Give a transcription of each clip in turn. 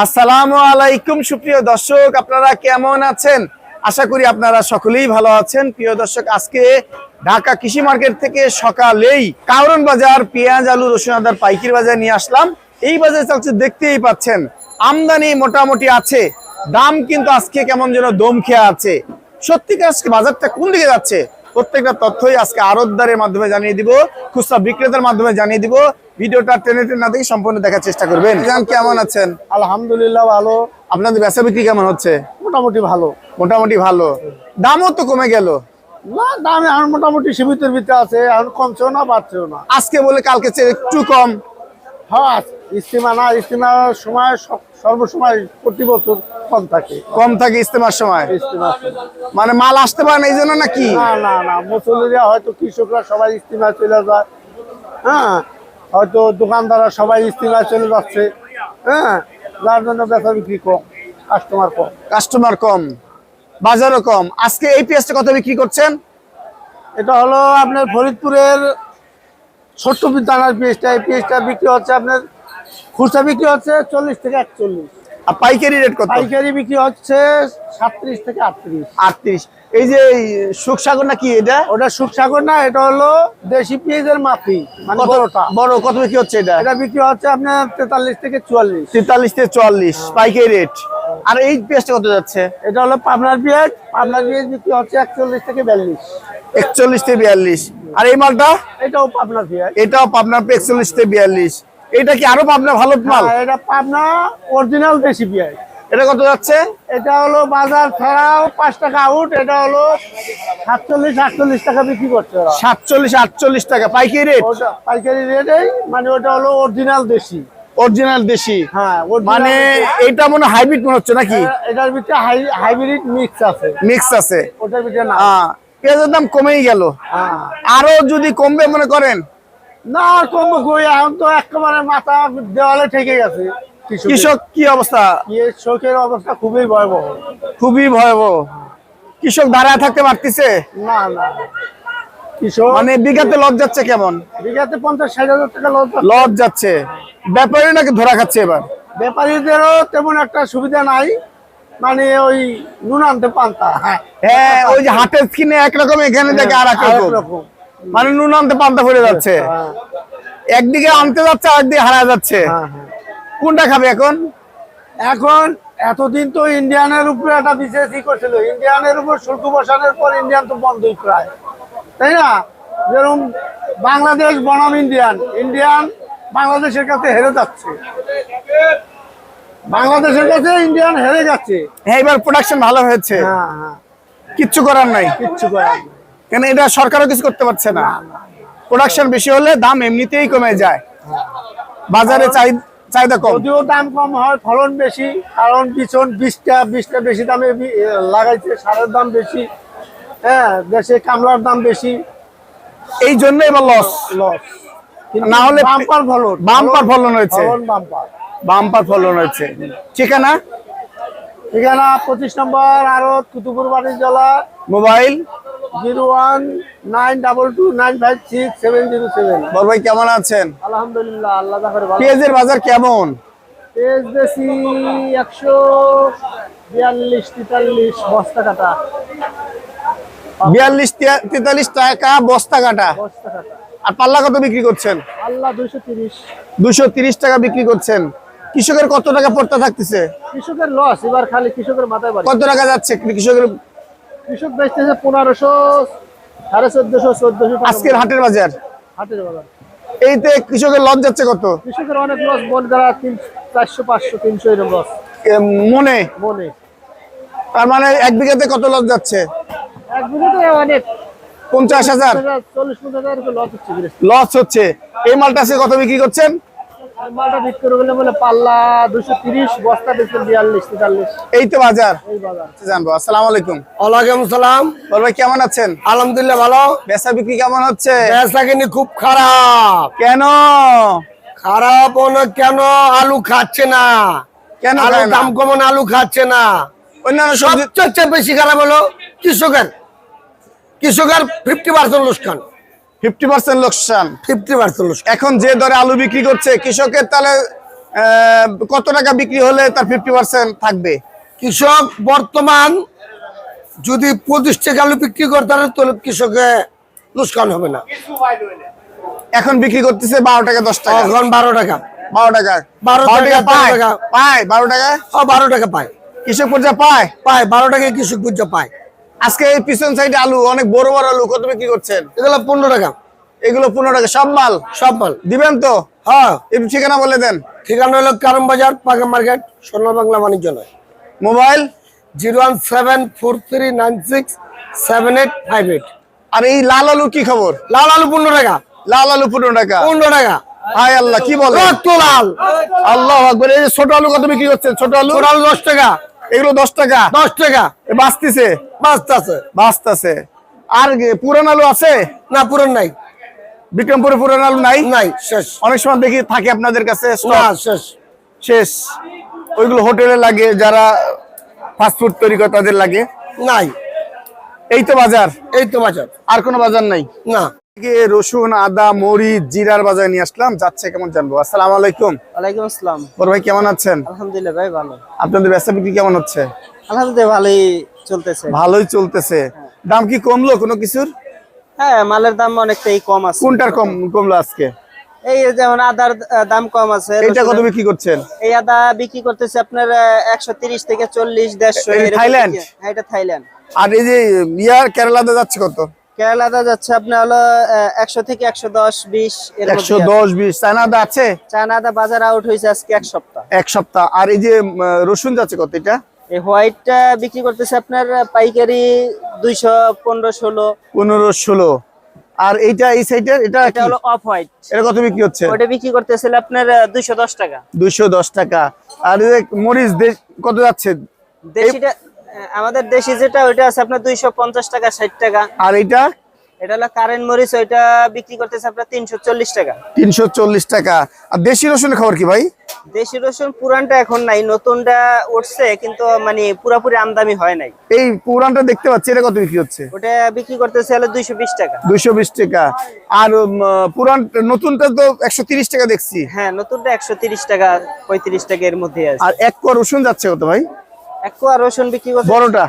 আসসালামু আলাইকুম। সুপ্রিয় দর্শক, আপনারা কেমন আছেন? আশা করি আপনারা সকলেই ভালো আছেন। প্রিয় দর্শক, আজকে ঢাকা কৃষি মার্কেট থেকে সকালেই কাউরন বাজার পেঁয়াজ, আলু, রসুন, আদার পাইকির বাজার নিয়ে আসলাম। এই বাজার চলছে, দেখতেই পাচ্ছেন, আমদানি মোটামুটি আছে। দাম কিন্তু আজকে কেমন যেন দম খেয়ে আছে সত্যিকার আজকে বাজারটা কোন দিকে যাচ্ছে? প্রত্যেকটা তথ্যই আজকে আরতদারের মাধ্যমে জানিয়ে দিব খুচরা বিক্রেতার মাধ্যমে জানিয়ে দিব। ভিডিওটা টেনে টেনে না দেখে সম্পূর্ণ দেখার চেষ্টা করবেন। কেমন আছেন? আলহামদুলিল্লাহ ভালো। আপনাদের বেচা বিক্রি কেমন হচ্ছে? মোটামুটি ভালো। মোটামুটি ভালো। দামও তো কমে গেল। না দামে এখন মোটামুটি সীমিতের ভিতরে আছে এখন কমছেও না বাড়ছেও না। আজকে বলে কালকে চেয়ে একটু কম। হ্যাঁ ইস্তিমা না ইস্তিমার সময় সর্বসময় প্রতি বছর কম থাকে। কম থাকে ইস্তেমার সময়? মানে মাল আসতে পারে না এই জন্য নাকি? না না না হয়তো কৃষকরা সবাই ইস্তিমা চলে যায়। হ্যাঁ হয়তো দোকানদাররা সবাই ইস্তিমা চলে যাচ্ছে। হ্যাঁ যার জন্য বেচা বিক্রি কম কাস্টমার কম। কাস্টমার কম বাজারও কম। আজকে এই পেঁয়াজটা কত বিক্রি করছেন? এটা হলো আপনার ফরিদপুরের ছোট্ট দানার পেঁয়াজটা। এই পেঁয়াজটা বিক্রি হচ্ছে আপনার খুচরা বিক্রি হচ্ছে চল্লিশ থেকে একচল্লিশ। আর পাইকারি রেট কত? পাইকারি বিক্রি হচ্ছে সাতত্রিশ থেকে আটত্রিশ। আটত্রিশ। এই যে সুখসাগর নাকি এটা? ওটা সুখসাগর না এটা হলো দেশি পেঁয়াজের মাটি মানে বড়টা। বড় কত বিক্রি হচ্ছে এটা? এটা বিক্রি হচ্ছে আপনার তেতাল্লিশ থেকে চুয়াল্লিশ। তেতাল্লিশ থেকে চুয়াল্লিশ পাইকারি রেট আর এই পেঁয়াজটা কত যাচ্ছে? এটা হলো পাবনার পেঁয়াজ পাবনার পেঁয়াজ বিক্রি হচ্ছে একচল্লিশ থেকে বিয়াল্লিশ। একচল্লিশ থেকে বিয়াল্লিশ। আর এই মালটা? এটাও পাবনার পেঁয়াজ। এটাও পাবনার একচল্লিশ থেকে বিয়াল্লিশ। এটা কি আরও পাবনা ভালো মাল? এটা পাবনা অরিজিনাল দেশি পেঁয়াজ এটা কত যাচ্ছে? এটা হলো বাজার ছাড়াও পাঁচ টাকা আউট এটা হলো সাতচল্লিশ আটচল্লিশ টাকা বিক্রি করছে সাতচল্লিশ আটচল্লিশ টাকা। পাইকারি রেট পাইকারি রেটেই মানে ওটা হলো অরিজিনাল দেশি। অরিজিনাল দেশি? হ্যাঁ মানে এটা মনে হাইব্রিড মনে হচ্ছে নাকি? এটার ভিতরে হাইব্রিড মিক্স আছে। মিক্স আছে। ওটার ভিতরে না। পেঁয়াজের দাম কমেই গেল। হ্যাঁ। আরও যদি কমবে মনে করেন? না কমবো কই এখন তো একেবারে মাথা দেওয়ালে ঠেকে গেছে কৃষক কি অবস্থা? কৃষকের অবস্থা খুবই ভয়াবহ। খুবই ভয়াবহ। কৃষক দাঁড়ায় থাকতে পারতেছে? না না। কৃষক মানে বিঘাতে লজ যাচ্ছে কেমন? বিঘাতে পঞ্চাশ ষাট হাজার টাকা যাচ্ছে। লজ যাচ্ছে। ব্যাপারী নাকি ধরা খাচ্ছে এবার? ব্যাপারীদেরও তেমন একটা সুবিধা নাই। মানে ওই নুন আনতে পান্তা। হ্যাঁ হ্যাঁ ওই যে হাটের স্কিনে একরকম এখানে দেখে আর এক রকম। মানে নুন আনতে পান্তা পড়ে যাচ্ছে। হ্যাঁ, একদিকে আনতে যাচ্ছে আরেকদিকে হারা যাচ্ছে। হ্যাঁ, হ্যাঁ। কোনটা খাবে এখন? এখন এতদিন তো ইন্ডিয়ানের উপরে একটা বিশেষ ই করছিল। ইন্ডিয়ানের উপর শুল্ক বসানোর পর ইন্ডিয়ান তো বন্ধই প্রায়। তাই না? যেরকম বাংলাদেশ বনাম ইন্ডিয়ান ইন্ডিয়ান বাংলাদেশের কাছে হেরে যাচ্ছে। বাংলাদেশের কাছে ইন্ডিয়ান হেরে যাচ্ছে হ্যাঁ এবার প্রোডাকশন ভালো হয়েছে। হ্যাঁ হ্যাঁ। কিচ্ছু করার নাই। কিচ্ছু করার নেই। কেন এটা সরকারও কিছু করতে পারছে না। প্রোডাকশন বেশি হলে দাম এমনিতেই কমে যায়। বাজারে চাই- চাহিদা কম। যদিও দাম কম হয় ফলন বেশি কারণ বিচন বীজটা বীজটা বেশি দামে লাগাইছে সারের দাম বেশি হ্যাঁ দেশে কামলার দাম বেশি। এই জন্য এবার লস লস না হলে বাম্পার ফলন। বাম্পার ফলন হয়েছে। বাম্পার বাম্পার ফলন হয়েছে। ঠিকানা? ঠিকানা পঁচিশ নম্বর আরও কুতুপুর বাড়ি জেলা। Mobile zero one nine double two nine five six seven zero seven. ভাই কেমন আছেন? আলহামদুলিল্লাহ আল্লাহ জাফর ভালো। পেঁয়াজের বাজার কেমন? পেঁয়াজ বেশি একশো বিয়াল্লিশ তেতাল্লিশ বস্তা কাটা। বিয়াল্লিশ তেতাল্লিশ টাকা বস্তা কাটা। আর পাল্লা কত বিক্রি করছেন? দুইশো তিরিশ। দুশো তিরিশ টাকা বিক্রি করছেন। কৃষকের কত টাকা পড়তে থাকতেছে? কৃষকের লস এবার খালি কৃষকের মাথায় কত টাকা যাচ্ছে? কৃষকের কৃষক বেচতেছে পনেরোশো সাড়ে চোদ্দশো চোদ্দশো আজকের হাটের বাজার? হাটের বাজার। এইতে কৃষকের লস যাচ্ছে কত? কৃষকের অনেক লস বন দ্বারা তিন চারশো পাঁচশো তিনশো এরকম লস। মনে? মনে। তার মানে এক বিঘাতে কত লস যাচ্ছে? এক বিঘাতে অনেক। পঞ্চাশ হাজার? চল্লিশ পঞ্চাশ হাজার লস হচ্ছে। লস হচ্ছে। এই মালটা আজকে কত বিক্রি করছেন? মালটা বিক্রি করে গেলে বলে পাল্লা দুশো তিরিশ বস্তা বেচবেন বিয়াল্লিশ তেতাল্লিশ। এই তো বাজার? এই বাজার। জানব। আসসালামু আলাইকুম। ওয়ালাইকুম সালাম। বল ভাই কেমন আছেন? আলহামদুলিল্লাহ ভালো। বেচা বিক্রি কেমন হচ্ছে? বেচা কিনি খুব খারাপ। কেন? খারাপ হলো কেন? আলু খাচ্ছে না। কেন আলু দাম কমন আলু খাচ্ছে না। অন্যান্য সবচেয়ে বেশি খারাপ হলো কৃষকের। কৃষকের ফিফটি পার্সেন্ট লোকসান। ফিফটি পার্সেন্ট লোকসান। ফিফটি পার্সেন্ট এখন যে দরে আলু বিক্রি করছে কৃষকের তাহলে কত টাকা বিক্রি হলে তার ফিফটি পার্সেন্ট থাকবে? কৃষক বর্তমান যদি পঁচিশ টাকা আলু বিক্রি পারে তাহলে কৃষকে নুকসান হবে না। এখন বিক্রি করতেছে বারো টাকা দশ টাকা। এখন বারো টাকা। বারো টাকা। বারো টাকা, টাকা পায়? পায়? বারো টাকা? বারো টাকা পায়। কৃষক পর্যায়ে পায়? পায় বারো টাকায় কৃষক বুঝে পায়। আজকে এই পিছন সাইডে আলু অনেক বড় বড় আলু কত বিক্রি করছেন? এগুলো পনেরো টাকা। এগুলো পনেরো টাকা। সব মাল? সব মাল। দিবেন তো? হ্যাঁ। একটু ঠিকানা বলে দেন। ঠিকানা হলো কারম বাজার পাকা market Sonar Bangla বাণিজ্যালয় mobile? Zero one seven four three nine six seven eight five eight. আর এই লাল আলু কি খবর? লাল আলু পনেরো টাকা। লাল আলু পনেরো টাকা। পনেরো টাকা। হায় আল্লাহ কি বলে লাল। আল্লাহ আকবর এই ছোট আলু কত বিক্রি করছেন? ছোট আলু? ছোট আলু দশ টাকা। এগুলো দশ টাকা। দশ টাকা। বাঁচতেছে। বাঁচতে বাঁচতেছে। আর পুরান আলু আছে? না পুরন নাই। বিক্রমপুরে পুরান আলু নাই? নাই শেষ। অনেক সময় দেখি থাকে আপনাদের কাছে শেষ। শেষ। ওইগুলো হোটেলে লাগে যারা ফাস্টফুড তৈরি করে তাদের লাগে। নাই। এই তো বাজার। এই তো বাজার। আর কোনো বাজার নাই? না। রসুন আদা মরিচ জিরার বাজার নিয়ে আসলাম। যাচ্ছে কেমন জানব? আসসালামু আলাইকুম। ওয়ালাইকুম আসসালাম। বড় ভাই কেমন আছেন? আলহামদুলিল্লাহ ভাই ভালো। আপনাদের ব্যবসা বিক্রি কেমন হচ্ছে? আলহামদুলিল্লাহ ভালোই চলতেছে। ভালোই চলতেছে। দাম কি কমলো কোনো কিছুর? হ্যাঁ মালের দাম অনেকটাই কম আছে। কোনটার কম কমলো আজকে? এই যেমন আদার দাম কম আছে এইটা কত বিক্রি করছেন? এই আদা বিক্রি করতেছে আপনার একশো তিরিশ থেকে চল্লিশ দেড়শো এটা এরকম থাইল্যান্ড? হ্যাঁ এটা থাইল্যান্ড। আর এই যে ইয়ার কেরালাতে যাচ্ছে কত? কেরালা আদা যাচ্ছে আপনার হলো একশো থেকে একশো দশ বিশ এর একশো দশ বিশ। চায়না আদা আছে? চায়না আদা বাজার আউট হয়েছে আজকে এক সপ্তাহ। এক সপ্তাহ। আর এই যে রসুন যাচ্ছে কত এটা? এই হোয়াইটটা বিক্রি করতেছে আপনার পাইকারি দুইশো পনেরো ষোলো। পনেরো ষোলো। আর এইটা এই সাইডের এটা এটা হলো অফ হোয়াইট এটা কত বিক্রি হচ্ছে? ওটা বিক্রি করতেছিল আপনার দুইশো দশ টাকা। দুইশো দশ টাকা। আর এই মরিচ দেশ কত যাচ্ছে? দেশিটা আমাদের দেশি যেটা ওইটা আছে আপনার দুইশো পঞ্চাশ টাকা ষাট টাকা। আর এইটা? এটা হলো কারেন্ট মরিচ ওইটা বিক্রি করতেছে আপনার তিনশো চল্লিশ টাকা। তিনশো চল্লিশ টাকা। আর দেশি রসুন খবর কি ভাই? দেশি রসুন পুরানটা এখন নাই নতুনটা উঠছে কিন্তু মানে পুরাপুরি আমদানি হয় নাই। এই পুরানটা দেখতে পাচ্ছি এটা কত বিক্রি হচ্ছে? ওটা বিক্রি করতেছে হলো দুইশো বিশ টাকা। দুইশো বিশ টাকা। আর পুরান নতুনটা তো একশো তিরিশ টাকা দেখছি। হ্যাঁ নতুনটা একশো তিরিশ টাকা পঁয়ত্রিশ টাকা এর মধ্যে আছে। আর এক কোয়া রসুন যাচ্ছে কত ভাই? এক কোয়া রসুন বিক্রি করতে বড়টা?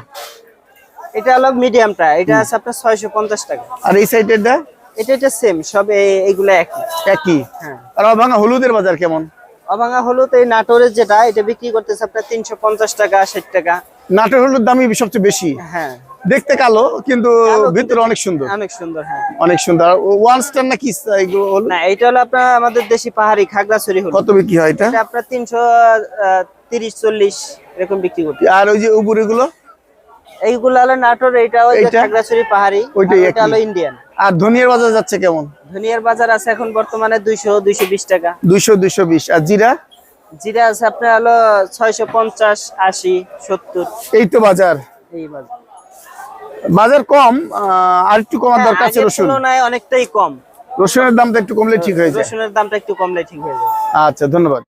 এটা হলো মিডিয়ামটা এটা আছে আপনার ছয়শো পঞ্চাশ টাকা। আর এই সাইডেরটা এটা এটা সেম সব এই- এইগুলো একই। একই? হ্যাঁ। আর ভাঙা হলুদের বাজার কেমন? অভাঙা হলুদ এই নাটোরের যেটা এটা বিক্রি করতেছে আপনার তিনশো পঞ্চাশ টাকা ষাট টাকা। নাটের হলুদ দামই সবচেয়ে বেশি। হ্যাঁ। দেখতে কালো কিন্তু ভিতরে অনেক সুন্দর। অনেক সুন্দর হ্যাঁ। অনেক সুন্দর। ওয়ান স্টার নাকি এগুলো হলুদ? না এটা হলো আপনার আমাদের দেশি পাহাড়ি খাগড়াছড়ি হলুদ। কত বিক্রি হয় এটা? এটা আপনার তিনশো তিরিশ চল্লিশ। এরকম বিক্রি করতে আর ওই যে উপরে গুলো? এইগুলো হলো নাটোর এইটা? খাগড়াছড়ি পাহাড়ি ওইটা হলো ইন্ডিয়ান। আর ধনিয়ার বাজার যাচ্ছে কেমন? ধনিয়ার বাজার আছে এখন বর্তমানে দুইশো দুইশো বিশ টাকা। দুইশো দুইশো বিশ। আর জিরা? জিরা আছে আপনার হলো ছয়শো পঞ্চাশ আশি সত্তর। এই তো বাজার। এই বাজার। বাজার কম আর একটু কমার দরকার আছে রসুন। তুলনায় অনেকটাই কম। রসুনের দামটা একটু কমলে ঠিক হয়ে যায়। রসুনের দামটা একটু কমলে ঠিক হয়ে যাবে আচ্ছা ধন্যবাদ।